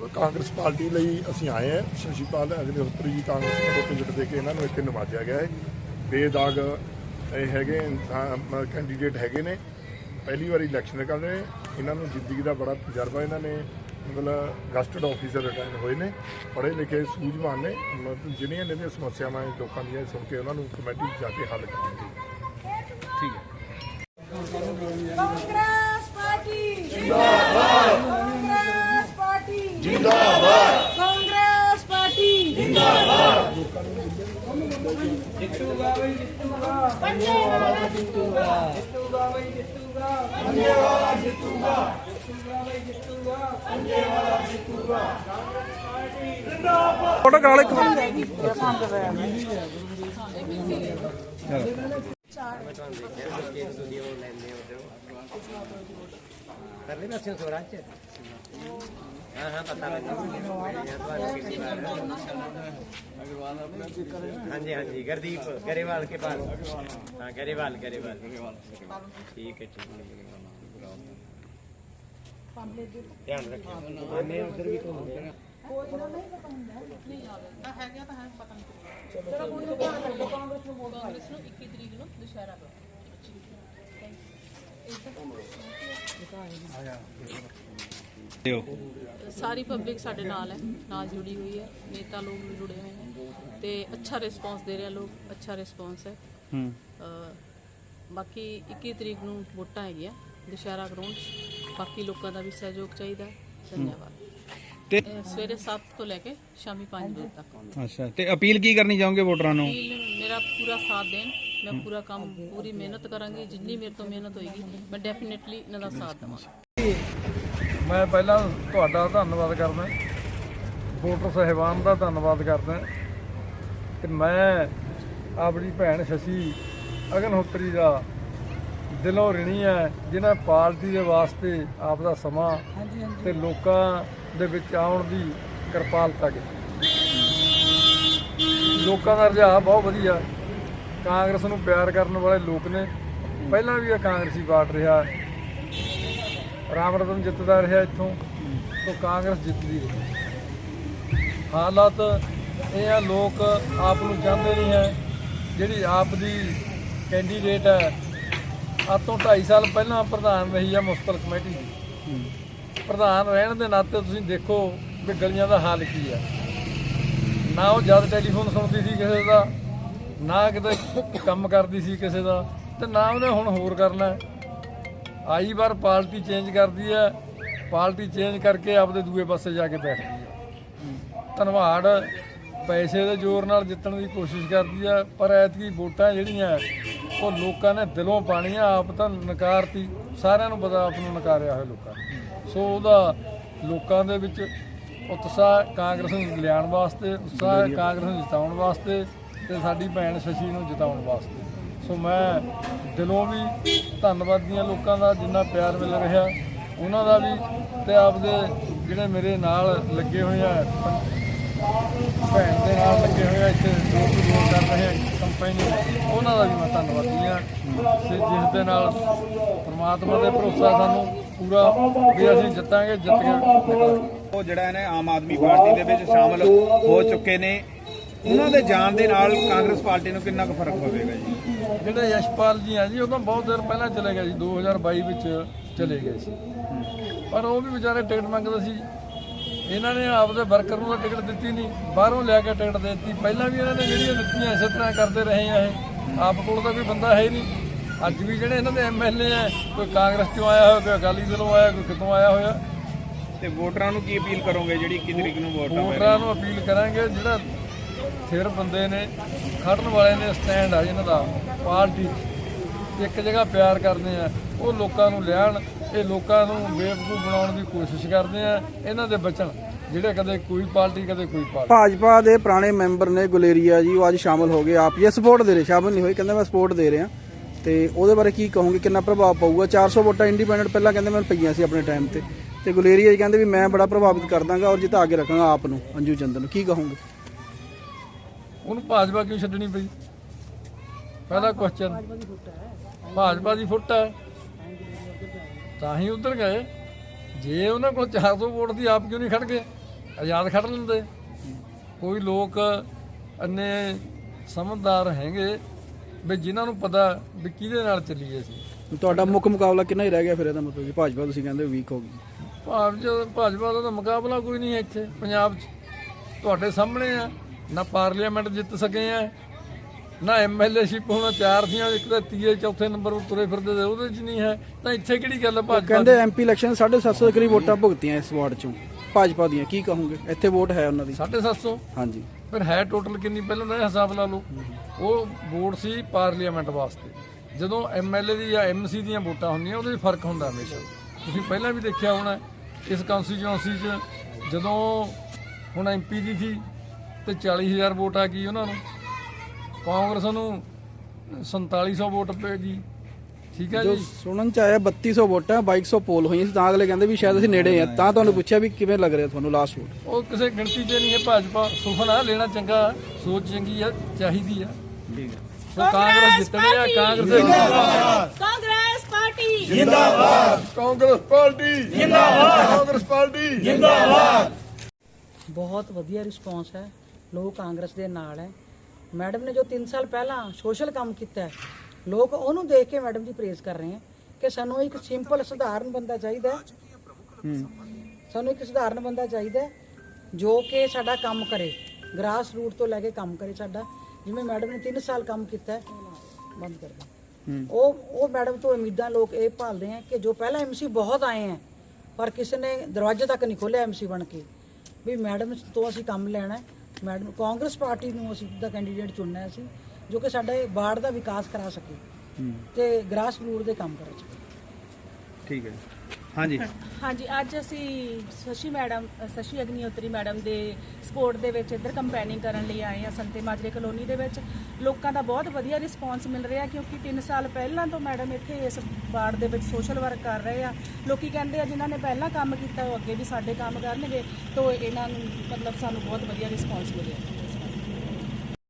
Congress party ਲਈ ਅਸੀਂ ਆਏ ਹਾਂ। ਸ਼ਸ਼ੀਪਾਲ ਅਗਨੀਹੋਤਰੀ ਜੀ ਕਾਂਗਰਸ ਨੂੰ ਟਿਕਟ ਦੇ ਕੇ ਇਹਨਾਂ ਨੂੰ ਇੱਥੇ ਨਵਾਜਿਆ ਗਿਆ ਹੈ। ਬੇਦਾਗ ਇਹ ਹੈਗੇ ਕੈਂਡੀਡੇਟ ਹੈਗੇ ਨੇ। ਪਹਿਲੀ ਵਾਰੀ ਇਲੈਕਸ਼ਨ ਕਰ ਰਹੇ ਇਹਨਾਂ ਨੂੰ ਜ਼ਿੰਦਗੀ ਦਾ ਬੜਾ ਤਜਰਬਾ ਇਹਨਾਂ ਨੇ ਮਤਲਬ ਗਸਟਡ ਆਫੀਸਰ ਰਿਟਾਇਰ ਹੋਏ ਨੇ। ਪੜ੍ਹੇ ਲਿਖੇ ਸੂਝਵਾਨ ਨੇ। ਮਤਲਬ ਜਿਹੜੀਆਂ ਇਹਨਾਂ ਦੀਆਂ ਸਮੱਸਿਆਵਾਂ ਹੈ ਲੋਕਾਂ ਦੀਆਂ ਸੁਣ ਕੇ ਉਹਨਾਂ ਨੂੰ ਕਮੇਟੀ 'ਚ ਜਾ ਕੇ ਹੱਲ ਕਰਨਗੇ ਕਾਂਗਰਸ ਪਾਰਟੀ ਜਿੰਦਾਬਾਦ ਕਾਂਗਰਸ ਪਾਰਟੀ ਜਿੰਦਾਬਾਦ ਕਾਂਗਰਸ ਪਾਰਟੀ ਜਿੰਦਾਬਾਦ ਜਿੱਤੂਗਾ ਬਈ ਜਿੱਤੂਗਾ ਪੰਜੇ ਵਾਲਾ ਜਿੱਤੂਗਾ ਜਿੱਤੂਗਾ ਬਈ ਜਿੱਤੂਗਾ ਪੰਜੇ ਵਾਲਾ ਜਿੱਤੂਗਾ ਜਿੱਤੂਗਾ ਬਈ ਜਿੱਤੂਗਾ ਪੰਜੇ ਵਾਲਾ ਜਿੱਤੂਗਾ ਫੋਟੋ ਕਰਾ ਲਓ ਇੱਕ ਮਿੰਟ ਕਰ ਲੈਣਾ ਸੀ ਸਵਰਾਜ ਚ ਹਾਂ ਹਾਂ ਪਤਾ ਲੱਗ ਹਾਂਜੀ ਹਾਂਜੀ ਗੁਰਦੀਪ ਗਰੇਵਾਲ ਕੇ ਪਾਸ। ਹਾਂ ਗਰੇਵਾਲ ਗਰੇਵਾਲ। ਠੀਕ ਹੈ ਠੀਕ ਹੈ। ਧਿਆਨ ਰੱਖਿਓ। ਆਨੇ ਉਧਰ ਵੀ ਘੁੰਮ ਗਿਆ ਕਾਂਗਰਸ ਨੂੰ 21 ਤਰੀਕ ਨੂੰ ਦੁਸ਼ਹਿਰਾ ਸਾਰੀ ਪਬਲਿਕ ਸਾਡੇ ਨਾਲ ਹੈ ਨਾਲ ਜੁੜੀ ਹੋਈ ਹੈ। ਨੇਤਾ ਲੋਕ ਵੀ ਜੁੜੇ ਹੋਏ ਨੇ ਤੇ ਅੱਛਾ ਰਿਸਪੌਂਸ ਦੇ ਰਿਹਾ ਲੋਕ ਅੱਛਾ ਰਿਸਪੌਂਸ ਹੈ। ਹੂੰ। ਬਾਕੀ 21 ਤਰੀਕ ਨੂੰ ਵੋਟਾਂ ਹੈਗੀਆਂ ਦੁਸ਼ਹਿਰਾ ਗਰਾਊਂਡ ਬਾਕੀ ਲੋਕਾਂ ਦਾ ਵੀ ਸਹਿਯੋਗ ਚਾਹੀਦਾ ਹੈ। ਧੰਨਵਾਦ। ਤੇ ਸਵੇਰੇ 7 ਤੋਂ ਲੈ ਕੇ ਸ਼ਾਮੀ 5 ਵਜੇ ਤੱਕ ਅੱਛਾ ਤੇ ਅਪੀਲ ਕੀ ਕਰਨੀ ਚਾਹੋਗੇ ਵੋਟਰਾਂ ਨੂੰ? ਮੇਰਾ ਪੂਰਾ ਸਾਥ ਦੇਣ। ਮੈਂ ਪੂਰਾ ਕੰਮ ਪੂਰੀ ਮਿਹਨਤ ਕਰਾਂਗੀ ਜਿੰਨੀ ਮੇਰੇ ਤੋਂ ਮਿਹਨਤ ਹੋਏਗੀ ਮੈਂ ਡੈਫੀਨਿਟਲੀ ਇਹਨਾਂ ਦਾ ਸਾਥ ਦੇਵਾਂਗੀ। ਮੈਂ ਪਹਿਲਾਂ ਤੁਹਾਡਾ ਧੰਨਵਾਦ ਕਰਦਾ ਵੋਟਰ ਸਹਿਬਾਨ ਦਾ ਧੰਨਵਾਦ ਕਰਦਾ ਕਿ ਮੈਂ ਆਪਣੀ ਭੈਣ ਸ਼ਸ਼ੀ ਅਗਨਹੋਤਰੀ ਦਾ ਦਿਲੋਂ ਰਿਣੀ ਹੈ ਜਿਨ੍ਹਾਂ ਪਾਰਟੀ ਦੇ ਵਾਸਤੇ ਆਪ ਦਾ ਸਮਾਂ ਤੇ ਲੋਕਾਂ ਦੇ ਵਿੱਚ ਆਉਣ ਦੀ ਕਿਰਪਾਲਤਾ ਕੀਤੀ। ਲੋਕਾਂ ਦਾ ਰੁਝਾਨ ਬਹੁਤ ਵਧੀਆ। ਕਾਂਗਰਸ ਨੂੰ ਪਿਆਰ ਕਰਨ ਵਾਲੇ ਲੋਕ ਨੇ। ਪਹਿਲਾਂ ਵੀ ਇਹ ਕਾਂਗਰਸੀ ਪਾਰਟ ਰਿਹਾ। ਰਾਮ ਰਤਨ ਜਿੱਤਦਾ ਰਿਹਾ ਇੱਥੋਂ। ਤੋਂ ਕਾਂਗਰਸ ਜਿੱਤਦੀ ਰਹੀ। ਹਾਲਾਤ ਇਹ ਆ, ਲੋਕ ਆਪ ਨੂੰ ਚਾਹੁੰਦੇ ਨਹੀਂ ਹੈ। ਜਿਹੜੀ ਆਪ ਦੀ ਕੈਂਡੀਡੇਟ ਹੈ, ਅੱਜ ਤੋਂ 2.5 ਸਾਲ ਪਹਿਲਾਂ ਪ੍ਰਧਾਨ ਰਹੀ ਹੈ ਮੁਸਤਲ ਕਮੇਟੀ ਦੀ। ਪ੍ਰਧਾਨ ਰਹਿਣ ਦੇ ਨਾਤੇ ਤੁਸੀਂ ਦੇਖੋ ਵੀ ਗਲੀਆਂ ਦਾ ਹਾਲ ਕੀ ਹੈ ਨਾ ਉਹ ਜਦ ਟੈਲੀਫੋਨ ਸੁਣਦੀ ਸੀ ਕਿਸੇ ਦਾ ਨਾ ਕਿਤੇ ਕੰਮ ਕਰਦੀ ਸੀ ਕਿਸੇ ਦਾ, ਤੇ ਨਾ ਉਹਨੇ ਹੁਣ ਹੋਰ ਕਰਨਾ। ਆਈ ਵਾਰ ਪਾਰਟੀ ਚੇਂਜ ਕਰਦੀ ਹੈ ਪਾਰਟੀ ਚੇਂਜ ਕਰਕੇ ਆਪਦੇ ਦੂਏ ਪਾਸੇ ਜਾ ਕੇ ਬੈਠਦੀ ਹੈ। ਧਨਵਾੜ ਪੈਸੇ ਦੇ ਜ਼ੋਰ ਨਾਲ ਜਿੱਤਣ ਦੀ ਕੋਸ਼ਿਸ਼ ਕਰਦੀ ਹੈ, ਪਰ ਐਤਕੀ ਵੋਟਾਂ ਜਿਹੜੀਆਂ, ਉਹ ਲੋਕਾਂ ਨੇ ਦਿਲੋਂ ਪਾਣੀਆਂ ਆਪ ਤਾਂ ਨਕਾਰਤੀ, ਸਾਰਿਆਂ ਨੂੰ ਪਤਾ ਆਪ ਨੂੰ ਨਕਾਰਿਆ ਹੋਇਆ ਲੋਕਾਂ ਸੋ ਉਹਦਾ ਲੋਕਾਂ ਦੇ ਵਿੱਚ ਉਤਸ਼ਾਹ ਕਾਂਗਰਸ ਨੂੰ ਲਿਆਉਣ ਵਾਸਤੇ, ਉਤਸ਼ਾਹ ਕਾਂਗਰਸ ਨੂੰ ਜਿਤਾਉਣ ਵਾਸਤੇ ਤੇ ਸਾਡੀ ਭੈਣ ਸ਼ਸ਼ੀ ਨੂੰ ਜਿਤਾਉਣ ਵਾਸਤੇ। ਸੋ ਮੈਂ ਦਿਲੋਂ ਵੀ ਧੰਨਵਾਦੀਆਂ ਲੋਕਾਂ ਦਾ ਜਿੰਨਾ ਪਿਆਰ ਮਿਲ ਰਿਹਾ, ਉਹਨਾਂ ਦਾ ਵੀ ਤੇ ਆਪਦੇ ਜਿਹੜੇ ਮੇਰੇ ਨਾਲ ਲੱਗੇ ਹੋਏ ਆ, ਭੈਣ ਦੇ ਨਾਲ ਲੱਗੇ ਹੋਏ ਆ, ਇੱਥੇ ਜੋ ਵੀ ਕਰ ਰਹੇ ਆ, ਕੰਪਨੀ, ਉਹਨਾਂ ਦਾ ਵੀ ਮੈਂ ਧੰਨਵਾਦੀ ਆ ਤੇ ਜਿਸ ਦੇ ਨਾਲ ਪ੍ਰਮਾਤਮਾ ਦੇ ਭਰੋਸਾ ਸਾਨੂੰ ਪੂਰਾ ਵੀ ਅਸੀਂ ਜਿੱਤਾਂਗੇ ਜਿੱਤ ਕੇ ਉਹ ਜਿਹੜਾ ਨੇ ਆਮ ਆਦਮੀ ਪਾਰਟੀ ਦੇ ਵਿੱਚ ਸ਼ਾਮਲ ਹੋ ਚੁੱਕੇ ਨੇ। ਉਹਨਾਂ ਦੇ ਜਾਣ ਦੇ ਨਾਲ ਕਾਂਗਰਸ ਪਾਰਟੀ ਨੂੰ ਕਿੰਨਾ ਕੁ ਫ਼ਰਕ ਪਵੇਗਾ ਜੀ? ਜਿਹੜੇ ਯਸ਼ਪਾਲ ਜੀ ਆ ਜੀ ਉਹ ਤਾਂ ਬਹੁਤ ਦੇਰ ਪਹਿਲਾਂ ਚਲੇ ਗਏ ਸੀ 2022 ਵਿੱਚ ਚਲੇ ਗਏ ਸੀ। ਪਰ ਉਹ ਵੀ ਵਿਚਾਰੇ ਟਿਕਟ ਮੰਗਦੇ ਸੀ। ਇਹਨਾਂ ਨੇ ਆਪਦੇ ਵਰਕਰ ਨੂੰ ਟਿਕਟ ਦਿੱਤੀ ਨਹੀਂ ਬਾਹਰੋਂ ਲਿਆ ਕੇ ਟਿਕਟ ਦੇ ਦਿੱਤੀ। ਪਹਿਲਾਂ ਵੀ ਇਹਨਾਂ ਨੇ ਜਿਹੜੀਆਂ ਦਿੱਤੀਆਂ ਇਸੇ ਤਰ੍ਹਾਂ ਕਰਦੇ ਰਹੇ ਆ ਇਹ। ਆਪ ਕੋਲ ਤਾਂ ਕੋਈ ਬੰਦਾ ਹੈ ਨਹੀਂ। ਅੱਜ ਵੀ ਜਿਹੜੇ ਇਹਨਾਂ ਦੇ ਐਮਐਲਏ ਆ ਕੋਈ ਕਾਂਗਰਸ ਤੋਂ ਆਇਆ ਹੋਇਆ ਕੋਈ ਅਕਾਲੀ ਦਲੋਂ ਆਇਆ ਕੋਈ ਕਿਤੋਂ ਆਇਆ ਹੋਇਆ। ਤੇ ਵੋਟਰਾਂ ਨੂੰ ਕੀ ਅਪੀਲ ਕਰੋਗੇ ਜਿਹੜੀ 21 ਤਰੀਕ ਨੂੰ ਵੋਟ ਆ ਵੋਟਰਾਂ ਨੂੰ ਅਪੀਲ ਕਰਾਂਗੇ ਜਿਹੜਾ ਸਿਰ ਬੰਦੇ ਨੇ ਖੜਨ ਵਾਲੇ ਨੇ ਸਟੈਂਡ ਆ ਇਹਨਾਂ ਦਾ ਪਾਰਟੀ ਇੱਕ ਜਗ੍ਹਾ ਪਿਆਰ ਕਰਦੇ ਆ, ਉਹ ਲੋਕਾਂ ਨੂੰ ਲਿਆਣ ਇਹ ਲੋਕਾਂ ਨੂੰ ਬੇਵਕੂਫ ਬਣਾਉਣ ਦੀ ਕੋਸ਼ਿਸ਼ ਕਰਦੇ ਆ, ਇਹਨਾਂ ਦੇ ਬਚਣ, ਜਿਹੜੇ ਕਦੇ ਕੋਈ ਪਾਰਟੀ, ਕਦੇ ਕੋਈ ਪਾਰਟੀ। ਭਾਜਪਾ ਦੇ ਪੁਰਾਣੇ ਮੈਂਬਰ ਨੇ ਗੁਲੇਰੀਆ ਜੀ, ਉਹ ਅੱਜ ਸ਼ਾਮਲ ਹੋ ਗਏ ਆਪ ਇਹ ਸਪੋਰਟ ਦੇ ਰਹੇ, ਸ਼ਾਮਲ ਨਹੀਂ ਹੋਏ, ਕਹਿੰਦੇ ਮੈਂ ਸਪੋਰਟ ਦੇ ਰਿਹਾ। ਤੇ ਉਹਦੇ ਬਾਰੇ ਕੀ ਕਹੋਗੇ, ਕਿੰਨਾ ਪ੍ਰਭਾਵ ਪਊਗਾ? 400 ਵੋਟਾਂ ਇੰਡੀਪੈਂਡੈਂਟ ਪਹਿਲਾਂ ਕਹਿੰਦੇ ਮੈਨੂੰ ਪਈਆਂ ਸੀ ਆਪਣੇ ਟਾਈਮ ਤੇ। ਤੇ ਗੁਲੇਰੀਆ ਜੀ ਕਹਿੰਦੇ ਵੀ ਮੈਂ ਬੜਾ ਪ੍ਰਭਾਵਿਤ ਕਰ ਦਾਂਗਾ ਔਰ ਜਿੱਤਾ ਕੇ ਰੱਖਾਂਗਾ ਆਪ ਨੂੰ, ਅੰਜੂ ਚੰਦਰ ਨੂੰ। ਕੀ ਕਹੋਗੇ? ਉਹਨੂੰ ਭਾਜਪਾ ਕਿਉਂ ਛੱਡਣੀ ਪਈ? ਪਹਿਲਾ ਕੁਐਸਚਨ ਭਾਜਪਾ ਦੀ ਫੁੱਟ ਹੈ। ਤਾਂ ਹੀ ਉਧਰ ਗਏ। ਜੇ ਉਹਨਾਂ ਕੋਲ 400 ਵੋਟ ਦੀ ਆਪ ਕਿਉਂ ਨਹੀਂ ਖੜ ਗਏ? ਆਜ਼ਾਦ ਖੜ ਲੈਂਦੇ। ਕੋਈ ਲੋਕ ਅੰਨੇ ਸਮਝਦਾਰ ਹੈਗੇ ਵੀ ਜਿਨ੍ਹਾਂ ਨੂੰ ਪਤਾ ਵੀ ਕਿਹਦੇ ਨਾਲ ਚੱਲੀਏ ਅਸੀਂ। ਤੁਹਾਡਾ ਮੁੱਖ ਮੁਕਾਬਲਾ ਕਿੰਨਾ ਹੀ ਰਹਿ ਗਿਆ ਫਿਰ ਇਹਦਾ ਮਤਲਬ ਕਿ ਭਾਜਪਾ ਤੁਸੀਂ ਕਹਿੰਦੇ ਵੀਕ ਹੋ ਗਈ ਭਾਜਪਾ ਭਾਜਪਾ ਦਾ ਤਾਂ ਮੁਕਾਬਲਾ ਕੋਈ ਨਹੀਂ ਹੈ ਇੱਥੇ ਪੰਜਾਬ 'ਚ। ਤੁਹਾਡੇ ਸਾਹਮਣੇ ਆ। ਨਾ ਪਾਰਲੀਮੈਂਟ ਜਿੱਤ ਸਕੇ ਆ ਨਾ ਐਮਐਲਏਸ਼ਿਪ ਹੁਣ ਚਾਰ ਸੀਆਂ ਇੱਕ ਤਾਂ ਤੀਏ ਚੌਥੇ ਨੰਬਰ ਉੱਤੇ ਤੁਰੇ ਫਿਰਦੇ ਤੇ ਉਹਦੇ 'ਚ ਨਹੀਂ ਹੈ। ਤਾਂ ਇੱਥੇ ਕਿਹੜੀ ਗੱਲ ਹੈ ਭਾਜਪਾ ਕਹਿੰਦੇ ਐਮਪੀ ਇਲੈਕਸ਼ਨ 750 ਦੇ ਕਰੀਬ ਵੋਟਾਂ ਭੁਗਤੀਆਂ ਇਸ ਵਾਰਡ ਚੋਂ ਭਾਜਪਾ ਦੀਆਂ ਕੀ ਕਹੋਗੇ? ਇੱਥੇ ਵੋਟ ਹੈ ਉਹਨਾਂ ਦੀ। 750 ਹਾਂਜੀ। ਫਿਰ ਹੈ ਟੋਟਲ ਕਿੰਨੀ? ਪਹਿਲਾਂ ਦਾ ਹਿਸਾਬ ਲਾ ਲਓ। ਉਹ ਵੋਟ ਸੀ ਪਾਰਲੀਮੈਂਟ ਵਾਸਤੇ। ਜਦੋਂ ਐਮਐਲਏ ਦੀ ਜਾਂ ਐਮਸੀ ਦੀਆਂ ਵੋਟਾਂ ਹੁੰਦੀਆਂ ਉਹਦੇ 'ਚ ਫ਼ਰਕ ਹੁੰਦਾ ਹਮੇਸ਼ਾ। ਤੁਸੀਂ ਪਹਿਲਾਂ ਵੀ ਦੇਖਿਆ ਹੋਣਾ ਇਸ ਕਨਸਟੀਚੁਐਂਸੀ 'ਚ ਜਦੋਂ ਹੁਣ ਐਮਪੀ ਦੀ ਸੀ ਤੇ 40000 ਵੋਟ ਆ ਗਈ ਉਹਨਾਂ ਨੂੰ। ਕਾਂਗਰਸ ਨੂੰ 4700 ਵੋਟ ਪੈ ਗਈ। ਠੀਕ ਹੈ ਜੋ ਜੀ? ਸੁਣਨ ਚ ਆਇਆ 3200 ਵੋਟਾਂ 2200 ਪੋਲ ਹੋਈਆਂ ਸੀ ਤਾਂ ਅਗਲੇ ਕਹਿੰਦੇ ਵੀ ਸ਼ਾਇਦ ਅਸੀਂ ਨੇੜੇ ਆ ਤਾਂ ਤੁਹਾਨੂੰ ਪੁੱਛਿਆ ਵੀ ਕਿਵੇਂ ਲੱਗ ਰਿਹਾ ਤੁਹਾਨੂੰ ਲਾਸਟ ਵੋਟ ਉਹ ਕਿਸੇ ਗਿਣਤੀ 'ਚ ਨਹੀਂ ਹੈ ਭਾਜਪਾ ਸੁਖਨਾ ਲੈਣਾ ਚੰਗਾ ਸੋਚ ਚੰਗੀ ਆ ਚਾਹੀਦੀ ਆ। ਠੀਕ ਹੈ ਸੋ ਕਾਂਗਰਸ ਜਿੱਤਣੀ ਆ ਕਾਂਗਰਸ ਕਾਂਗਰਸ ਪਾਰਟੀ। ਕਾਂਗਰਸ ਪਾਰਟੀ। ਜਿੰਦਾਬਾਦ। ਕਾਂਗਰਸ ਪਾਰਟੀ। ਬਹੁਤ ਵਧੀਆ ਰਿਸਪੌਂਸ ਹੈ। ਲੋਕ ਕਾਂਗਰਸ ਦੇ ਨਾਲ ਹੈ। ਮੈਡਮ ਨੇ ਜੋ 3 ਸਾਲ ਪਹਿਲਾਂ ਸੋਸ਼ਲ ਕੰਮ ਕੀਤਾ ਹੈ ਲੋਕ ਉਹਨੂੰ ਦੇਖ ਕੇ ਮੈਡਮ ਦੀ ਪ੍ਰੇਜ਼ ਕਰ ਰਹੇ ਹੈ ਕਿ ਸਾਨੂੰ ਇੱਕ ਸਿੰਪਲ ਸਧਾਰਨ ਬੰਦਾ ਚਾਹੀਦਾ ਹੈ। ਸਾਨੂੰ ਇੱਕ ਸਧਾਰਨ ਬੰਦਾ ਚਾਹੀਦਾ ਜੋ ਕਿ ਸਾਡਾ ਕੰਮ ਕਰੇ ਗ੍ਰਾਸ ਰੂਟ ਤੋਂ ਲੈ ਕੇ ਕੰਮ ਕਰੇ ਸਾਡਾ। ਜਿਵੇਂ ਮੈਡਮ ਨੇ 3 ਸਾਲ ਕੰਮ ਕੀਤਾ ਹੈ ਬੰਦ ਕਰ ਦਿਓ। ਉਹ ਉਹ ਮੈਡਮ ਤੋਂ ਉਮੀਦਾਂ ਲੋਕ ਇਹ ਭਾਲਦੇ ਆ ਕਿ ਜੋ ਪਹਿਲਾਂ ਐਮਸੀ ਬਹੁਤ ਆਏ ਆ ਪਰ ਕਿਸੇ ਨੇ ਦਰਵਾਜ਼ੇ ਤੱਕ ਨਹੀਂ ਖੋਲਿਆ ਐਮਸੀ ਬਣ ਕੇ ਵੀ ਮੈਡਮ ਤੋਂ ਅਸੀਂ ਕੰਮ ਲੈਣਾ ਮੈਡਮ ਕਾਂਗਰਸ ਪਾਰਟੀ ਨੂੰ ਅਸੀਂ ਦਾ ਕੈਂਡੀਡੇਟ ਚੁਣਨਾ ਹੈ ਅਸੀਂ ਜੋ ਕਿ ਸਾਡੇ ਬਾੜ ਦਾ ਵਿਕਾਸ ਕਰਾ ਸਕੇ ਤੇ ਗ੍ਰਾਸ ਰੂਟ ਦੇ ਕੰਮ ਕਰਾ ਸਕੇ। ਠੀਕ ਹੈ ਹਾਂਜੀ। ਹਾਂਜੀ, ਅੱਜ ਅਸੀਂ ਸ਼ਸ਼ੀ ਮੈਡਮ, ਸ਼ਸ਼ੀ ਅਗਨੀਹੋਤਰੀ ਮੈਡਮ ਦੇ ਸਪੋਰਟ ਦੇ ਵਿੱਚ ਇੱਧਰ ਕੰਪੇਨਿੰਗ ਕਰਨ ਲਈ ਆਏ ਆ ਸੰਤੇ ਮਾਜਰੇ ਕਲੋਨੀ ਦੇ ਵਿੱਚ। ਲੋਕਾਂ ਦਾ ਬਹੁਤ ਵਧੀਆ ਰਿਸਪਾਂਸ ਮਿਲ ਰਿਹਾ ਕਿਉਂਕਿ 3 ਸਾਲ ਪਹਿਲਾਂ ਤੋਂ ਮੈਡਮ ਇੱਥੇ ਇਸ ਵਾਰਡ ਦੇ ਵਿੱਚ ਸੋਸ਼ਲ ਵਰਕ ਕਰ ਰਹੇ ਆ। ਲੋਕੀ ਕਹਿੰਦੇ ਆ ਜਿਨ੍ਹਾਂ ਨੇ ਪਹਿਲਾਂ ਕੰਮ ਕੀਤਾ ਉਹ ਅੱਗੇ ਵੀ ਸਾਡੇ ਕੰਮ ਕਰਨਗੇ, ਤੋਂ ਇਹਨਾਂ ਨੂੰ ਮਤਲਬ ਸਾਨੂੰ ਬਹੁਤ ਵਧੀਆ ਰਿਸਪਾਂਸ ਮਿਲਿਆ।